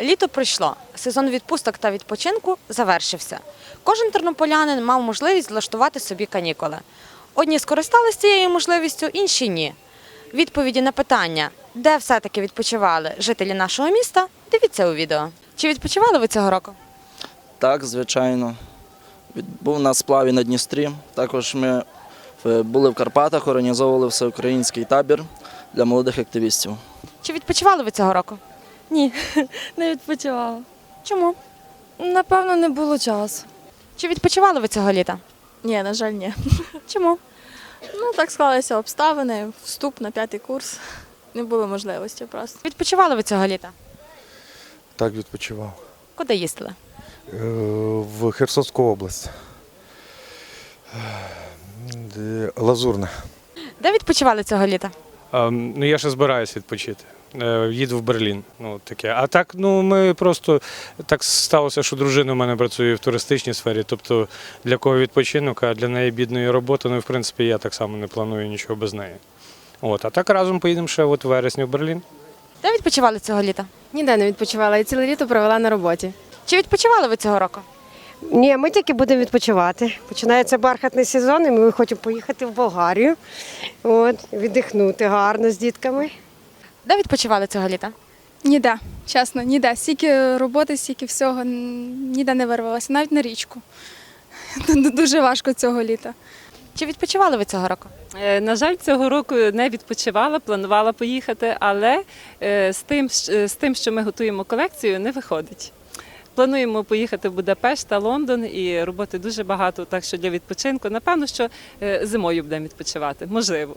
Літо пройшло, сезон відпусток та відпочинку завершився. Кожен тернополянин мав можливість влаштувати собі канікули. Одні скористалися цією можливістю, інші ні. Відповіді на питання, де все-таки відпочивали жителі нашого міста, дивіться у відео. Чи відпочивали ви цього року? Так, звичайно. Був на сплаві на Дністрі. Також ми е, були в Карпатах, організовували всеукраїнський табір для молодих активістів. Чи відпочивали ви цього року? Ні, не відпочивала. Чому? Напевно, не було часу. Чи відпочивали ви цього літа? Ні, на жаль, ні. Чому? Ну, так склалися обставини, вступ на п'ятий курс. Не було можливості просто. Відпочивали ви цього літа? Так відпочивав. Куди їздили? Е, В Херсонську область. Е, Лазурне. Де відпочивали цього літа? Ем, Ну, я ще збираюся відпочити. Е, Їду в Берлін. Ну, таке. А так, ну ми просто так сталося, що дружина в мене працює в туристичній сфері. Тобто для кого відпочинок, а для неї бідної роботи, ну і в принципі я так само не планую нічого без неї. От, а так разом поїдемо ще от у вересні в Берлін. Де відпочивали цього літа? Ніде не відпочивала і ціле літо провела на роботі. Чи відпочивали ви цього року? Ні, ми тільки будемо відпочивати. Починається бархатний сезон, і ми хочемо поїхати в Болгарію, от, віддихнути гарно з дітками. Де відпочивали цього літа? Ніде, чесно, ніде. Стільки роботи, стільки всього, ніде не вирвалося, навіть на річку. Дуже важко цього літа. Чи відпочивали ви цього року? Е, На жаль, цього року не відпочивала, планувала поїхати, але е, з тим, з тим, що ми готуємо колекцію, не виходить. Плануємо поїхати в Будапешт та Лондон і роботи дуже багато, так що для відпочинку. Напевно, що е, зимою будемо відпочивати, можливо.